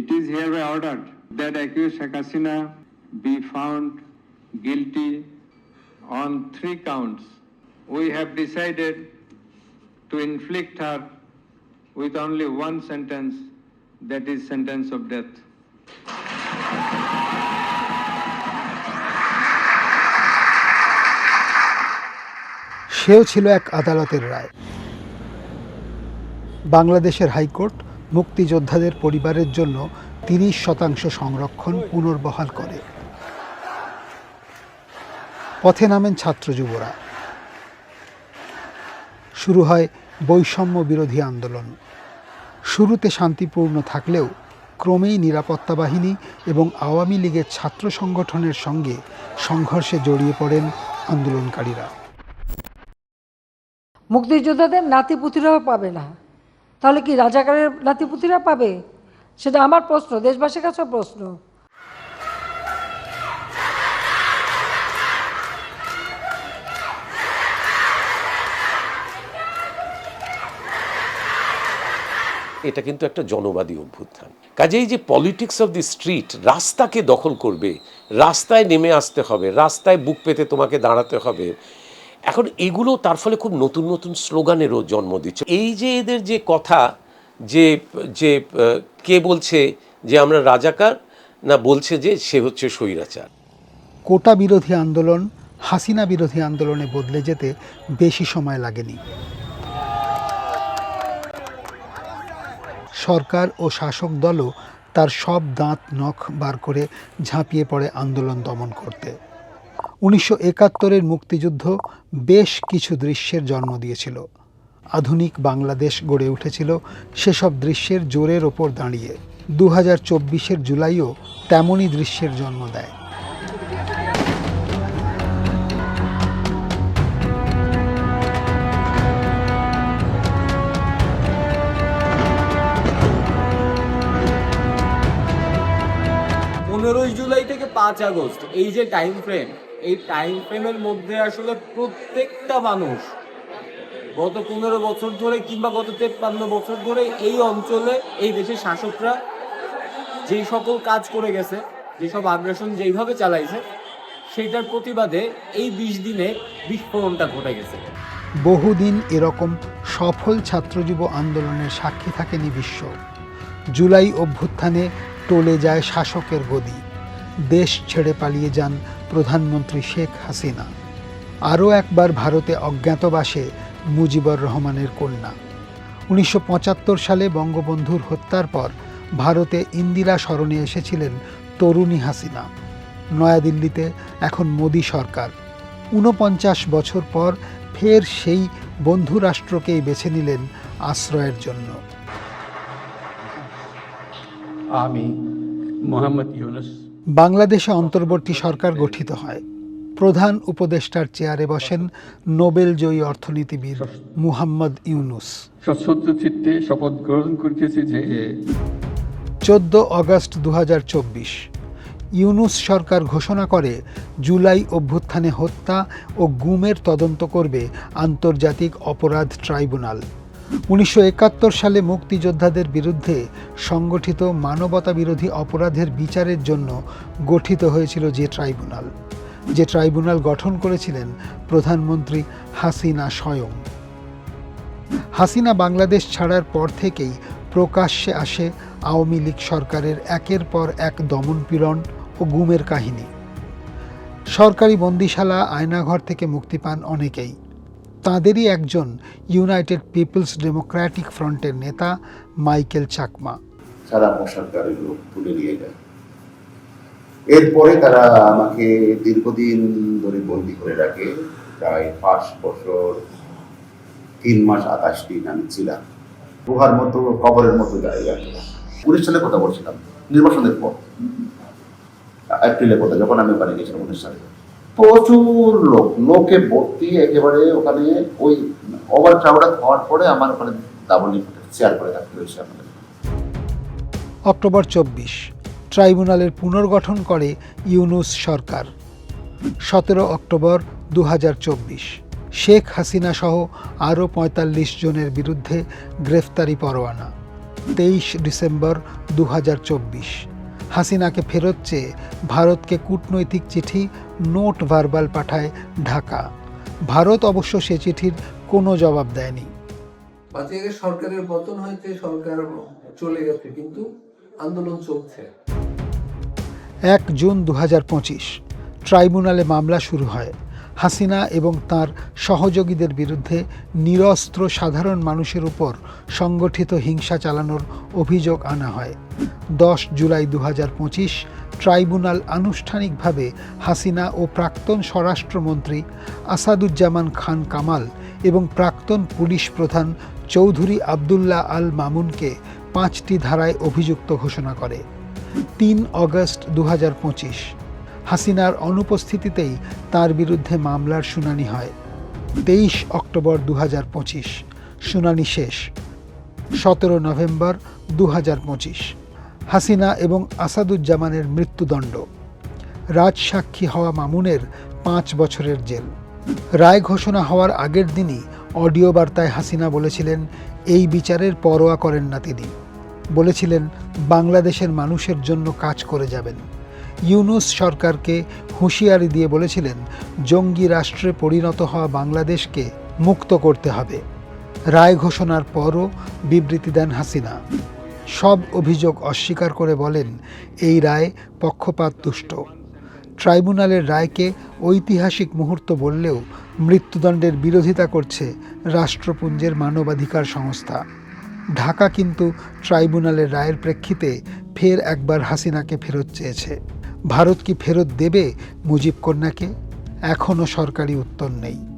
It is hereby ordered that accused Sheikh Hasina be found guilty on three counts. We have decided to inflict her with only one sentence, that is sentence of death. সেও ছিল এক আদালতের রায় বাংলাদেশের high court মুক্তিযোদ্ধাদের পরিবারের জন্য তিরিশ শতাংশ সংরক্ষণ পুনর্বহাল করে। পথে নামেন ছাত্র যুবরা। শুরু হয় বৈষম্য বিরোধী আন্দোলন। শুরুতে শান্তিপূর্ণ থাকলেও ক্রমেই নিরাপত্তা বাহিনী এবং আওয়ামী লীগের ছাত্র সংগঠনের সঙ্গে সংঘর্ষে জড়িয়ে পড়েন আন্দোলনকারীরা। মুক্তিযোদ্ধাদের নাতিপুতিরাও পাবে না। তাহলে কি রাজাকারের নাতিপুতিরা পাবে? সেটা আমার প্রশ্ন, দেশবাসীর কাছে প্রশ্ন। এটা কিন্তু একটা জনবাদী অভ্যুত্থান। কাজেই যে পলিটিক্স অফ দি স্ট্রিট রাস্তাকে দখল করবে, রাস্তায় নেমে আসতে হবে, রাস্তায় বুক পেতে তোমাকে দাঁড়াতে হবে এখন এগুলো তার ফলে খুব নতুন নতুন স্লোগানেরও জন্ম দিচ্ছে। এই যে এদের যে কথা, যে যে কে বলছে যে আমরা রাজাকার, না বলছে যে সে হচ্ছে স্বৈরাচার। কোটা বিরোধী আন্দোলন, হাসিনা বিরোধী আন্দোলনে বদলে যেতে বেশি সময় লাগেনি। সরকার ও শাসক দলও তার সব দাঁত নখ বার করে ঝাঁপিয়ে পড়ে আন্দোলন দমন করতে। উনিশশো একাত্তরের মুক্তিযুদ্ধ বেশ কিছু দৃশ্যের জন্ম দিয়েছিল। আধুনিক বাংলাদেশ গড়ে উঠেছিল সেসব দৃশ্যের জোরের ওপর দাঁড়িয়ে। দু হাজার চব্বিশের জুলাইও তেমনই দৃশ্যের জন্ম দেয়। পনেরোই জুলাই থেকে পাঁচ আগস্ট, এই যে টাইম ফ্রেম এই টাইম ফ্রেমের মধ্যে আসলে প্রত্যেকটা মানুষ গত পনেরো বছর ধরে কিংবা গত তেপ্পান্ন বছর ধরে এই অঞ্চলে, এই দেশের শাসকরা যেই সকল কাজ করে গেছে যেসব আগ্রাসন যেইভাবে চালাইছে, সেইটার প্রতিবাদে এই বিশ দিনে বিস্ফোরণটা ঘটে গেছে। বহুদিন এরকম সফল ছাত্রজীব আন্দোলনের সাক্ষী থাকেনি বিশ্ব। জুলাই অভ্যুত্থানে টলে যায় শাসকের গদি। দেশ ছেড়ে পালিয়ে যান প্রধানমন্ত্রী শেখ হাসিনা। আরও একবার ভারতে অজ্ঞাতবাসে মুজিবুর রহমানের কন্যা। উনিশশো পঁচাত্তর সালে বঙ্গবন্ধুর হত্যার পর ভারতে ইন্দিরা স্মরণে এসেছিলেন তরুণী হাসিনা। নয়াদিল্লিতে এখন মোদী সরকার। ঊনপঞ্চাশ বছর পর ফের সেই বন্ধু রাষ্ট্রকেই বেছে নিলেন আশ্রয়ের জন্য। আমি মোহাম্মদ ইউনুস বাংলাদেশে অন্তর্বর্তী সরকার গঠিত হয়। প্রধান উপদেষ্টার চেয়ারে বসেন নোবেল জয়ী অর্থনীতিবিদ মুহাম্মদ ইউনুস। সশ্রদ্ধ চিত্তে শপথ গ্রহণ করিতেছি যে চোদ্দ আগস্ট দু ইউনুস সরকার ঘোষণা করে জুলাই অভ্যুত্থানে হত্যা ও গুমের তদন্ত করবে আন্তর্জাতিক অপরাধ ট্রাইব্যুনাল। উনিশশো একাত্তর সালে মুক্তিযোদ্ধাদের বিরুদ্ধে সংগঠিত মানবতা বিরোধী অপরাধের বিচারের জন্য গঠিত হয়েছিল যে ট্রাইব্যুনাল। যে ট্রাইব্যুনাল গঠন করেছিলেন প্রধানমন্ত্রী হাসিনা স্বয়ং। হাসিনা বাংলাদেশ ছাড়ার পর থেকেই প্রকাশ্যে আসে আওয়ামী লীগ সরকারের একের পর এক দমনপীড়ন ও গুমের কাহিনী। সরকারি বন্দিশালা, আয়নাঘর থেকে মুক্তি পান অনেকেই। তাঁদেরই একজন ইউনাইটেড পিপলস ডেমোক্র্যাটিক ফ্রন্টের নেতা মাইকেল চাকমা। সারা সরকার লোক তুলে নিয়ে যায়। এরপরে তারা আমাকে দীর্ঘদিন ধরে বন্দি করে রাখে। প্রায় পাঁচ বছর, তিন মাস, আঠাশ দিন আমি ছিলাম। গুহার মতো, কবরের মতো জায়গা উনিশ সালে কথা বলছিলাম, নির্বাচনের পর। এপ্রিলের কথা, যখন আমি ওখানে গেছিলাম উনিশ সালে। প্রচুর লোক, লোকে ভর্তি একেবারে ওখানে ওই ওভার ক্রাউডেড হওয়ার পরে আমার ওখানে দাবনি চেয়ার করে থাকতে হয়েছে আমাদের। অক্টোবর চব্বিশ, ট্রাইব্যুনালের পুনর্গঠন করে ইউনুস সরকার। সতেরো অক্টোবর দু হাজার চব্বিশ, শেখ হাসিনা সহ আরও পঁয়তাল্লিশ জনের বিরুদ্ধে গ্রেফতারি পরোয়ানা। তেইশ ডিসেম্বর দু হাজার চব্বিশ, হাসিনাকে ফেরত চেয়ে ভারতকে কূটনৈতিক চিঠি নোট ভার্বাল পাঠায় ঢাকা। ভারত অবশ্য সে চিঠির কোনো জবাব দেয়নি। সরকারের পতন হয়েছে সরকার চলে গেছে কিন্তু আন্দোলন চলছে। এক জুন দু ট্রাইব্যুনালে মামলা শুরু হয়। হাসিনা এবং তার সহযোগীদের বিরুদ্ধে নিরস্ত্র সাধারণ মানুষের উপর সংগঠিত হিংসা চালানোর অভিযোগ আনা হয়। দশ জুলাই দু হাজার পঁচিশ ট্রাইব্যুনাল আনুষ্ঠানিকভাবে হাসিনা ও প্রাক্তন স্বরাষ্ট্রমন্ত্রী আসাদুজ্জামান খান কামাল এবং প্রাক্তন পুলিশ প্রধান চৌধুরী আবদুল্লাহ আল মামুনকে পাঁচটি ধারায় অভিযুক্ত ঘোষণা করে। তিন অগস্ট দু হাজার পঁচিশ, হাসিনার অনুপস্থিতিতেই তার বিরুদ্ধে মামলার শুনানি হয়। তেইশ অক্টোবর দু হাজার পঁচিশ, শুনানি শেষ। সতেরো নভেম্বর দু হাজার পঁচিশ। হাসিনা এবং আসাদুজ্জামানের মৃত্যুদণ্ড। রাজসাক্ষী হওয়া মামুনের পাঁচ বছরের জেল। রায় ঘোষণা হওয়ার আগের দিনই অডিও বার্তায় হাসিনা বলেছিলেন, এই বিচারের পরোয়া করেন না তিনি। বলেছিলেন, বাংলাদেশের মানুষের জন্য কাজ করে যাবেন। ইউনুস সরকারকে হুঁশিয়ারি দিয়ে বলেছিলেন, জঙ্গি রাষ্ট্রে পরিণত হওয়া বাংলাদেশকে মুক্ত করতে হবে। রায় ঘোষণার পরও বিবৃতি দেন হাসিনা। সব অভিযোগ অস্বীকার করে বলেন, এই রায় পক্ষপাত দুষ্ট। ট্রাইব্যুনালের রায়কে ঐতিহাসিক মুহূর্ত বললেও মৃত্যুদণ্ডের বিরোধিতা করছে রাষ্ট্রপুঞ্জের মানবাধিকার সংস্থা। ঢাকা কিন্তু ট্রাইব্যুনালের রায়ের প্রেক্ষিতে ফের একবার হাসিনাকে ফেরত চেয়েছে। ভারত কি ফেরত দেবে মুজিব কন্যাকে? এখনও সরকারি উত্তর নেই।